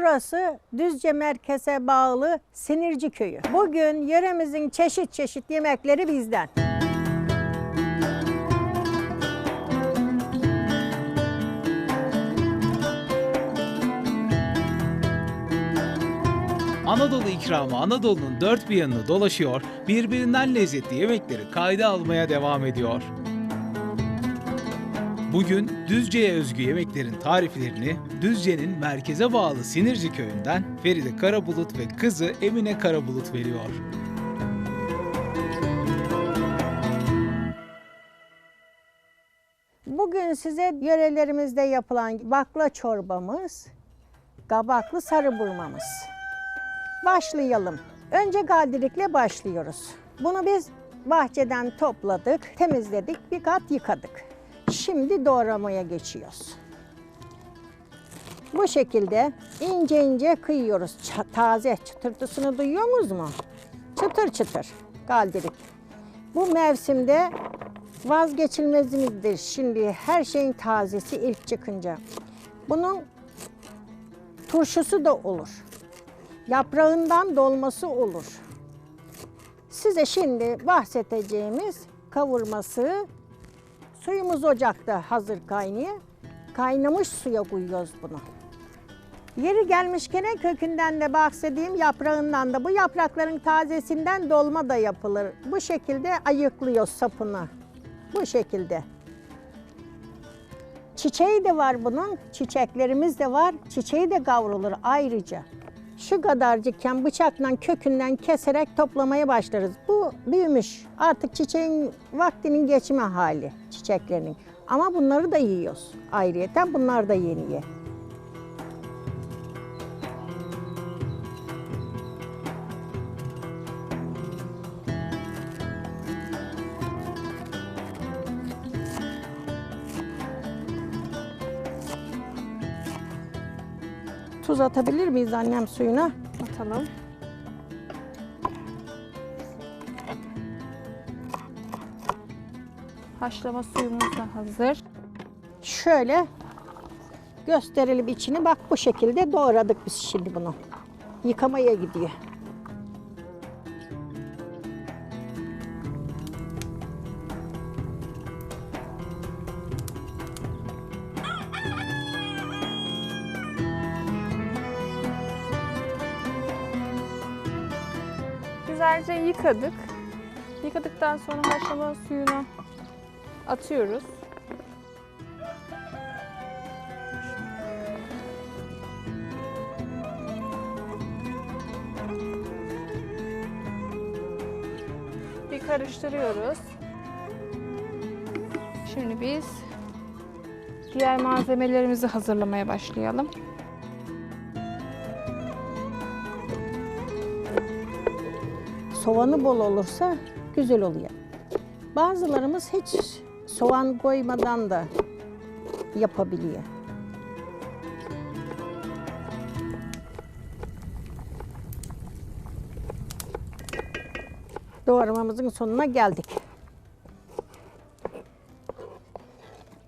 Burası Düzce merkeze bağlı Sinirci Köyü. Bugün yöremizin çeşit çeşit yemekleri bizden. Anadolu ikramı Anadolu'nun dört bir yanını dolaşıyor, birbirinden lezzetli yemekleri kayda almaya devam ediyor. Bugün Düzce'ye özgü yemeklerin tariflerini Düzce'nin merkeze bağlı Sinirci köyünden Feride Karabulut ve kızı Emine Karabulut veriyor. Bugün size yörelerimizde yapılan bakla çorbamız, kabaklı sarı burmamız. Başlayalım. Önce galdirikle başlıyoruz. Bunu biz bahçeden topladık, temizledik, bir kat yıkadık. Şimdi doğramaya geçiyoruz. Bu şekilde ince ince kıyıyoruz. Ça- taze çıtırtısını duyuyor musunuz mu? Çıtır çıtır galdirik. Bu mevsimde vazgeçilmezimizdir. Şimdi her şeyin tazesi ilk çıkınca. Bunun turşusu da olur. Yaprağından dolması olur. Size şimdi bahsedeceğimiz kavurması suyumuz ocakta hazır kaynıyor. Kaynamış suya koyuyoruz bunu. Yeri gelmişken kökünden de bahsedeyim, yaprağından da. Bu yaprakların tazesinden dolma da yapılır. Bu şekilde ayıklıyor sapını. Bu şekilde. Çiçeği de var bunun. Çiçeklerimiz de var. Çiçeği de kavrulur ayrıca. Şu kadarcıkken bıçakla kökünden keserek toplamaya başlarız. Bu büyümüş. Artık çiçeğin vaktinin geçme hali çiçeklerinin. Ama bunları da yiyoruz. Ayrıyeten bunlar da yeniyor. Tuz atabilir miyiz annem suyuna? Atalım. Haşlama suyumuz da hazır. Şöyle gösterelim içini. Bak bu şekilde doğradık biz şimdi bunu. Yıkamaya gidiyor. Yıkadık. Yıkadıktan sonra haşlama suyuna atıyoruz. Bir karıştırıyoruz. Şimdi biz diğer malzemelerimizi hazırlamaya başlayalım. Soğanı bol olursa güzel oluyor. Bazılarımız hiç soğan koymadan da yapabiliyor. Doğramamızın sonuna geldik.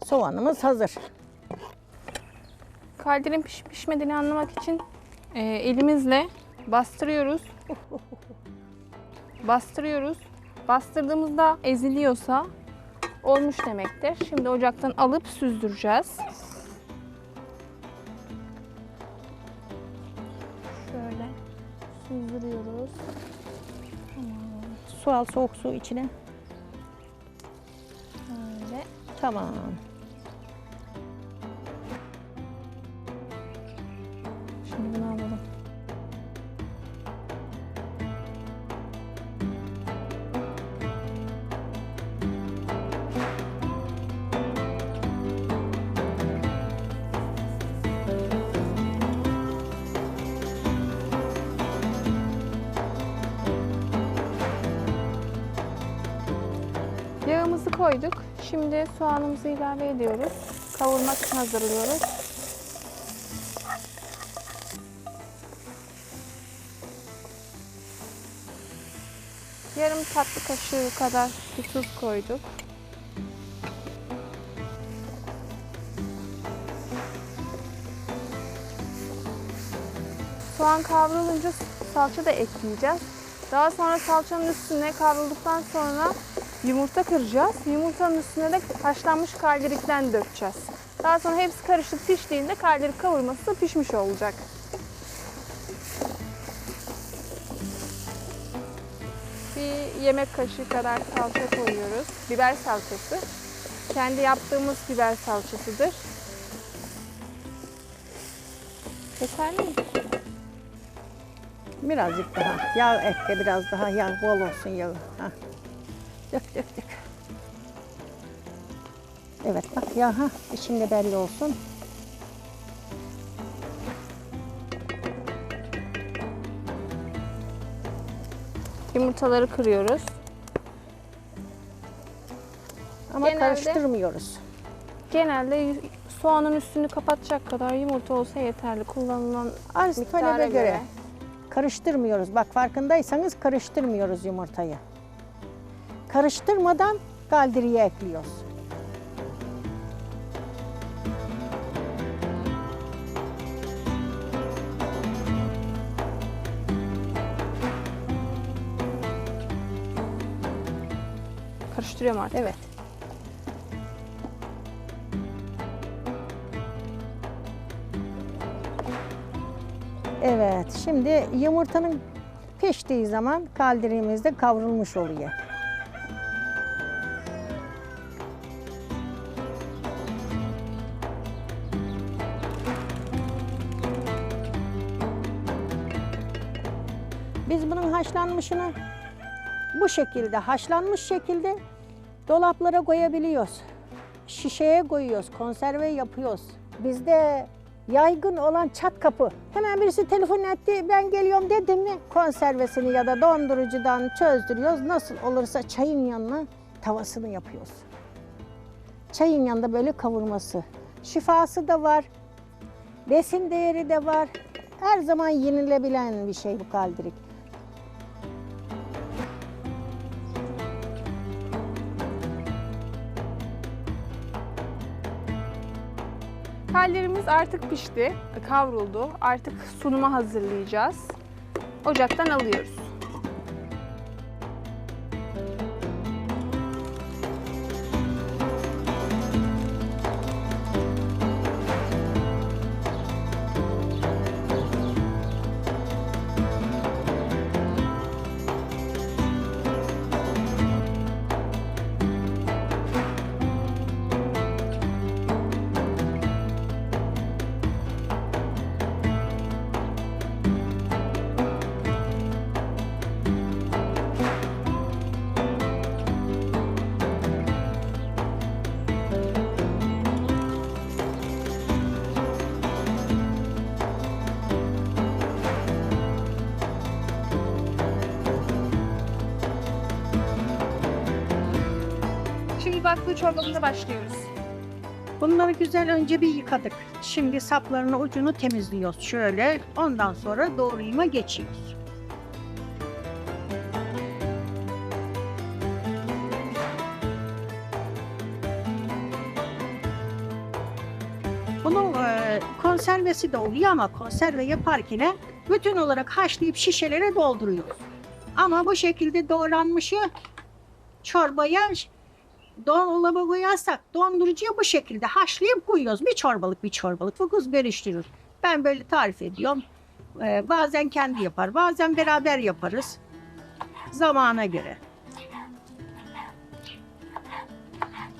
Soğanımız hazır. Kaldirin pişip pişmediğini anlamak için e, elimizle bastırıyoruz. bastırıyoruz. Bastırdığımızda eziliyorsa olmuş demektir. Şimdi ocaktan alıp süzdüreceğiz. Şöyle süzdürüyoruz. Su al soğuk su içine. Böyle. Tamam. Şimdi bunu Şimdi soğanımızı ilave ediyoruz. Kavurmak için hazırlıyoruz. Yarım tatlı kaşığı kadar bir tuz koyduk. Soğan kavrulunca salça da ekleyeceğiz. Daha sonra salçanın üstüne kavrulduktan sonra yumurta kıracağız. Yumurtanın üstüne de haşlanmış kaldırikten dökeceğiz. Daha sonra hepsi karışık piştiğinde kaldirik kavurması da pişmiş olacak. Bir yemek kaşığı kadar salça koyuyoruz. Biber salçası. Kendi yaptığımız biber salçasıdır. Yeterli mi? Birazcık daha. Yağ ekle biraz daha. Yağ bol olsun yağı. Ha. Dök dök dök. Evet bak yağ ha içinde belli olsun. Yumurtaları kırıyoruz. Ama Genelde- karıştırmıyoruz. Genelde soğanın üstünü kapatacak kadar yumurta olsa yeterli. Kullanılan Az miktara talebe göre. göre. Karıştırmıyoruz. Bak farkındaysanız karıştırmıyoruz yumurtayı. Karıştırmadan kaldiriyi ekliyoruz. Karıştırıyorum artık. Evet. Evet, şimdi yumurtanın piştiği zaman kaldiriğimiz de kavrulmuş oluyor. Biz bunun haşlanmışını bu şekilde, haşlanmış şekilde dolaplara koyabiliyoruz. Şişeye koyuyoruz, konserve yapıyoruz. Bizde yaygın olan çat kapı. Hemen birisi telefon etti, ben geliyorum dedi mi konservesini ya da dondurucudan çözdürüyoruz. Nasıl olursa çayın yanına tavasını yapıyoruz. Çayın yanında böyle kavurması. Şifası da var, besin değeri de var. Her zaman yenilebilen bir şey bu kaldirik. Kallerimiz artık pişti, kavruldu. Artık sunuma hazırlayacağız. Ocaktan alıyoruz. Şimdi baklı çorbamıza başlıyoruz. Bunları güzel önce bir yıkadık. Şimdi saplarını ucunu temizliyoruz şöyle. Ondan sonra doğrayıma geçiyoruz. Bunun e, konservesi de oluyor ama konserve yaparken bütün olarak haşlayıp şişelere dolduruyoruz. Ama bu şekilde doğranmışı çorbaya dolaba koyarsak dondurucuya bu şekilde haşlayıp koyuyoruz. Bir çorbalık bir çorbalık. Bu kız bölüştürür. Ben böyle tarif ediyorum. Ee, bazen kendi yapar, bazen beraber yaparız. Zamana göre.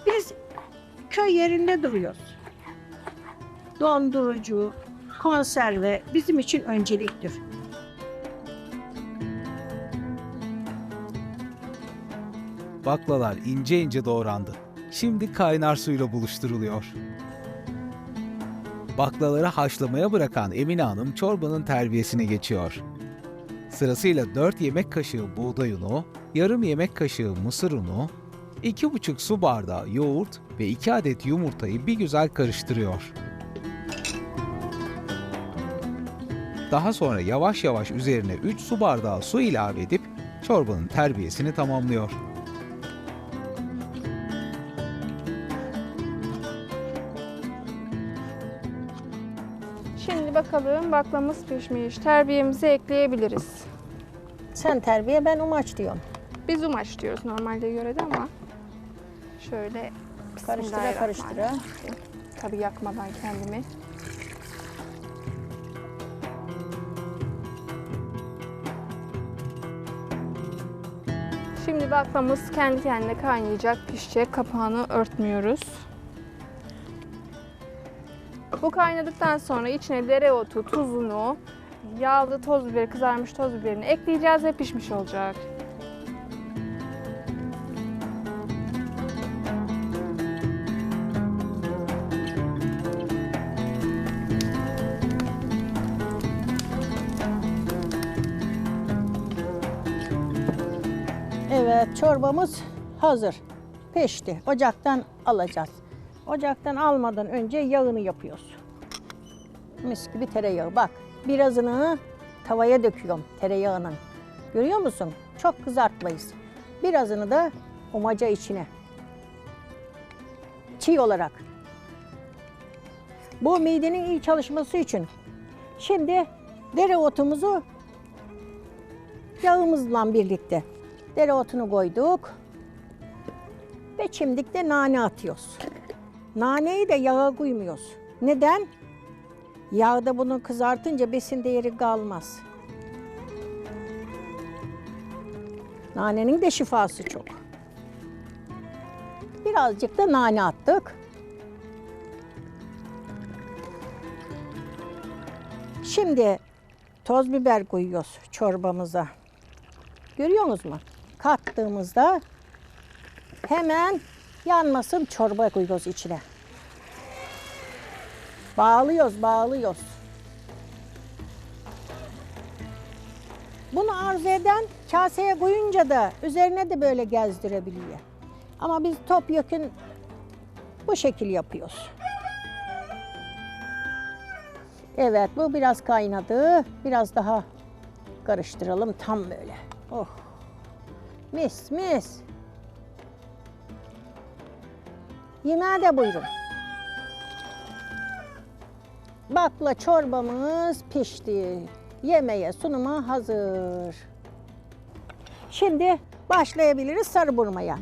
Biz köy yerinde duruyoruz. Dondurucu, konserve bizim için önceliktir. Baklalar ince ince doğrandı. Şimdi kaynar suyla buluşturuluyor. Baklaları haşlamaya bırakan Emine Hanım çorbanın terbiyesine geçiyor. Sırasıyla 4 yemek kaşığı buğday unu, yarım yemek kaşığı mısır unu, 2,5 su bardağı yoğurt ve 2 adet yumurtayı bir güzel karıştırıyor. Daha sonra yavaş yavaş üzerine 3 su bardağı su ilave edip çorbanın terbiyesini tamamlıyor. Şimdi bakalım baklamız pişmiş. Terbiyemizi ekleyebiliriz. Sen terbiye ben umaç diyorum. Biz umaş diyoruz normalde yörede ama şöyle Karıştıra karıştıra. Tabii yakmadan kendimi. Şimdi baklamız kendi kendine kaynayacak, pişecek. Kapağını örtmüyoruz. Bu kaynadıktan sonra içine dereotu, tuzunu, yağlı toz biberi, kızarmış toz biberini ekleyeceğiz ve pişmiş olacak. Evet çorbamız hazır. Pişti. Ocaktan alacağız. Ocaktan almadan önce yağını yapıyoruz. Mis gibi tereyağı. Bak birazını tavaya döküyorum tereyağının. Görüyor musun? Çok kızartmayız. Birazını da umaca içine. Çiğ olarak. Bu midenin iyi çalışması için. Şimdi dereotumuzu yağımızla birlikte dereotunu koyduk. Ve çimdik de nane atıyoruz. Naneyi de yağa koymuyoruz. Neden? Yağda bunu kızartınca besin değeri kalmaz. Nanenin de şifası çok. Birazcık da nane attık. Şimdi toz biber koyuyoruz çorbamıza. Görüyor musunuz? Kattığımızda hemen yanmasın çorba koyuyoruz içine. Bağlıyoruz, bağlıyoruz. Bunu arzu eden kaseye koyunca da üzerine de böyle gezdirebiliyor. Ama biz topyekun bu şekil yapıyoruz. Evet bu biraz kaynadı. Biraz daha karıştıralım tam böyle. Oh. Mis mis. Yemeğe de buyurun. Bakla çorbamız pişti. Yemeğe sunuma hazır. Şimdi başlayabiliriz sarı burmaya.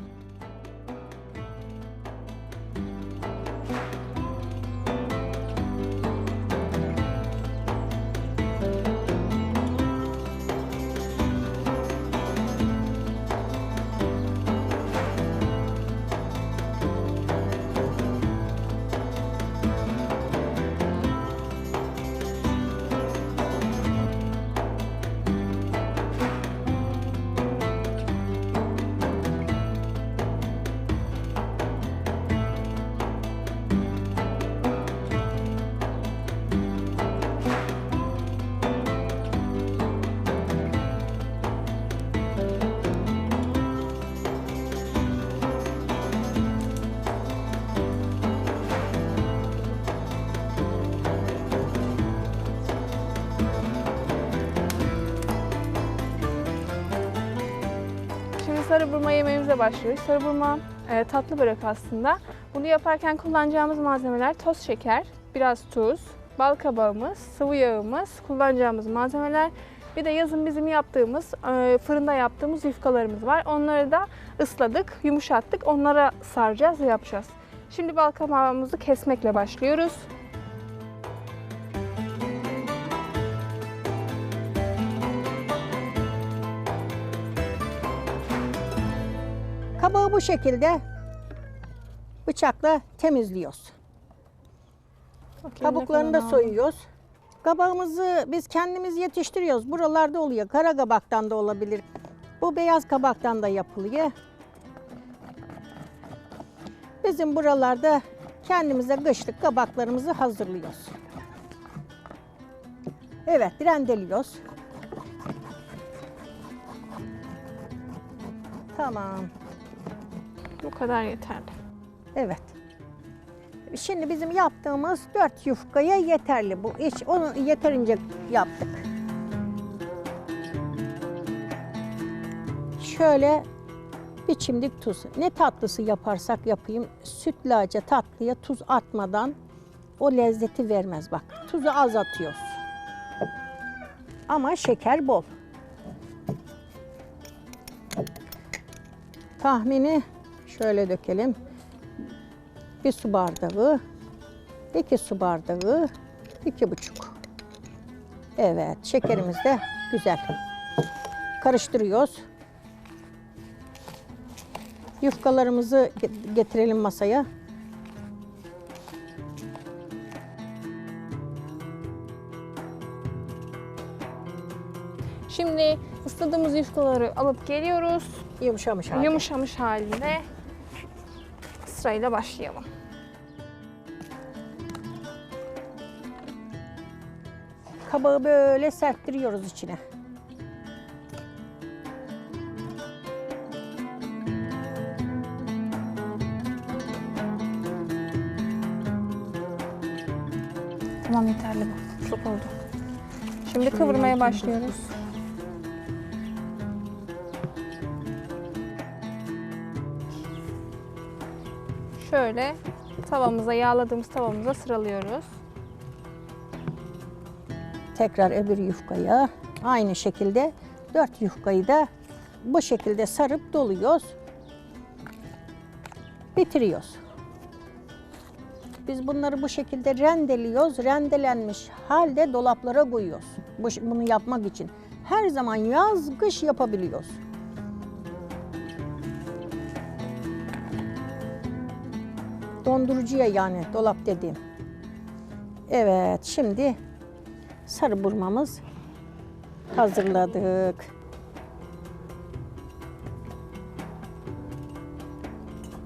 Sarı burma yemeğimize başlıyoruz. Sarı e, tatlı börek aslında. Bunu yaparken kullanacağımız malzemeler toz şeker, biraz tuz, bal kabağımız, sıvı yağımız, kullanacağımız malzemeler. Bir de yazın bizim yaptığımız, e, fırında yaptığımız yufkalarımız var. Onları da ısladık, yumuşattık. Onlara saracağız ve yapacağız. Şimdi bal kabağımızı kesmekle başlıyoruz. Bu şekilde bıçakla temizliyoruz. Kabuklarını da soyuyoruz. Kabağımızı biz kendimiz yetiştiriyoruz. Buralarda oluyor. Kara kabaktan da olabilir. Bu beyaz kabaktan da yapılıyor. Bizim buralarda kendimize kışlık kabaklarımızı hazırlıyoruz. Evet, rendeliyoruz. Tamam. Bu kadar yeterli. Evet. Şimdi bizim yaptığımız dört yufkaya yeterli bu iş. Onu yeterince yaptık. Şöyle bir çimdik tuz. Ne tatlısı yaparsak yapayım sütlaca tatlıya tuz atmadan o lezzeti vermez bak. Tuzu az atıyoruz. Ama şeker bol. Tahmini şöyle dökelim. Bir su bardağı, iki su bardağı, iki buçuk. Evet, şekerimiz de güzel. Karıştırıyoruz. Yufkalarımızı ge- getirelim masaya. Şimdi ısladığımız yufkaları alıp geliyoruz. Yumuşamış halde. Yumuşamış halinde sırayla başlayalım. Kabağı böyle serptiriyoruz içine. Tamam yeterli bu. Çok oldu. Şimdi kıvırmaya başlıyoruz. Şöyle tavamıza, yağladığımız tavamıza sıralıyoruz. Tekrar öbür yufkaya aynı şekilde dört yufkayı da bu şekilde sarıp doluyoruz. Bitiriyoruz. Biz bunları bu şekilde rendeliyoruz. Rendelenmiş halde dolaplara koyuyoruz. Bu, bunu yapmak için. Her zaman yaz, kış yapabiliyoruz. Dondurucuya yani dolap dediğim. Evet şimdi sarı burmamız hazırladık.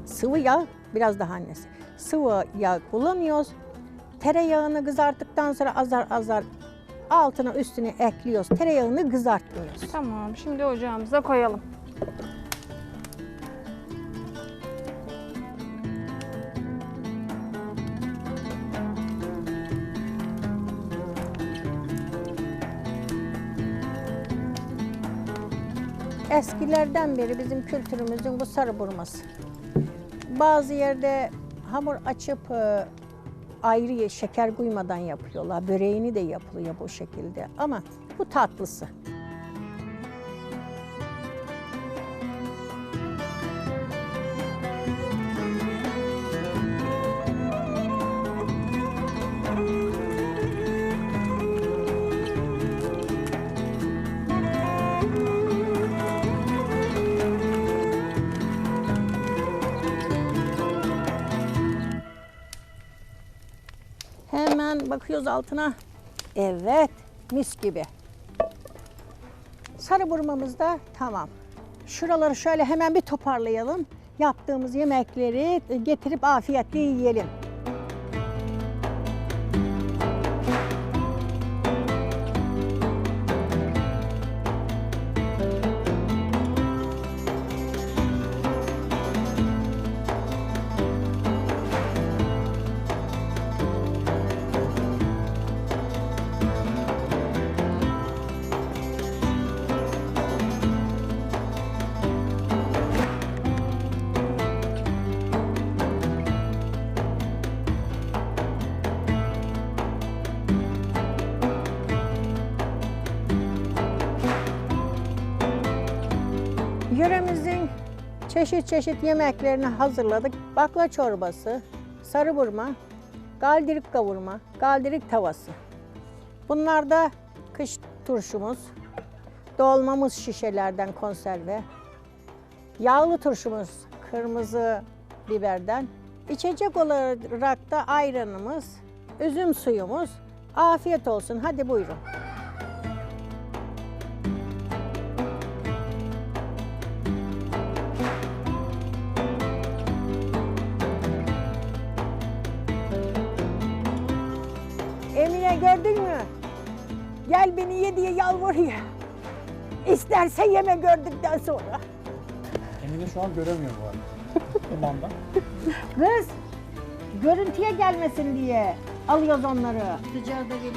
Sıvı yağ biraz daha annesi. Sıvı yağ kullanıyoruz. Tereyağını kızarttıktan sonra azar azar altına üstüne ekliyoruz. Tereyağını kızartmıyoruz. Tamam, şimdi ocağımıza koyalım. Eskilerden beri bizim kültürümüzün bu sarı burması. Bazı yerde hamur açıp e, ayrı şeker koymadan yapıyorlar. Böreğini de yapılıyor bu şekilde. Ama bu tatlısı. Altına. Evet, mis gibi. Sarı burmamız da tamam. Şuraları şöyle hemen bir toparlayalım. Yaptığımız yemekleri getirip afiyetle yiyelim. Yöremizin çeşit çeşit yemeklerini hazırladık. Bakla çorbası, sarı burma, galdirik kavurma, galdirik tavası. Bunlar da kış turşumuz, dolmamız şişelerden konserve, yağlı turşumuz kırmızı biberden, içecek olarak da ayranımız, üzüm suyumuz. Afiyet olsun. Hadi buyurun. Gördün mü? Gel beni ye diye yalvarıyor. İsterse yeme gördükten sonra. Emine şu an göremiyor bu arada. Kız, görüntüye gelmesin diye alıyoruz onları.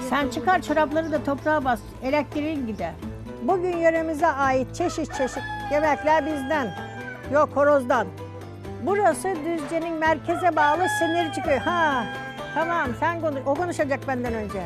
Sen çıkar çorapları da toprağa bas, elektriğin gider. Bugün yöremize ait çeşit çeşit yemekler bizden. Yok horozdan. Burası Düzce'nin merkeze bağlı Sinirci köy. Ha, Tamam sen konuş. O konuşacak benden önce.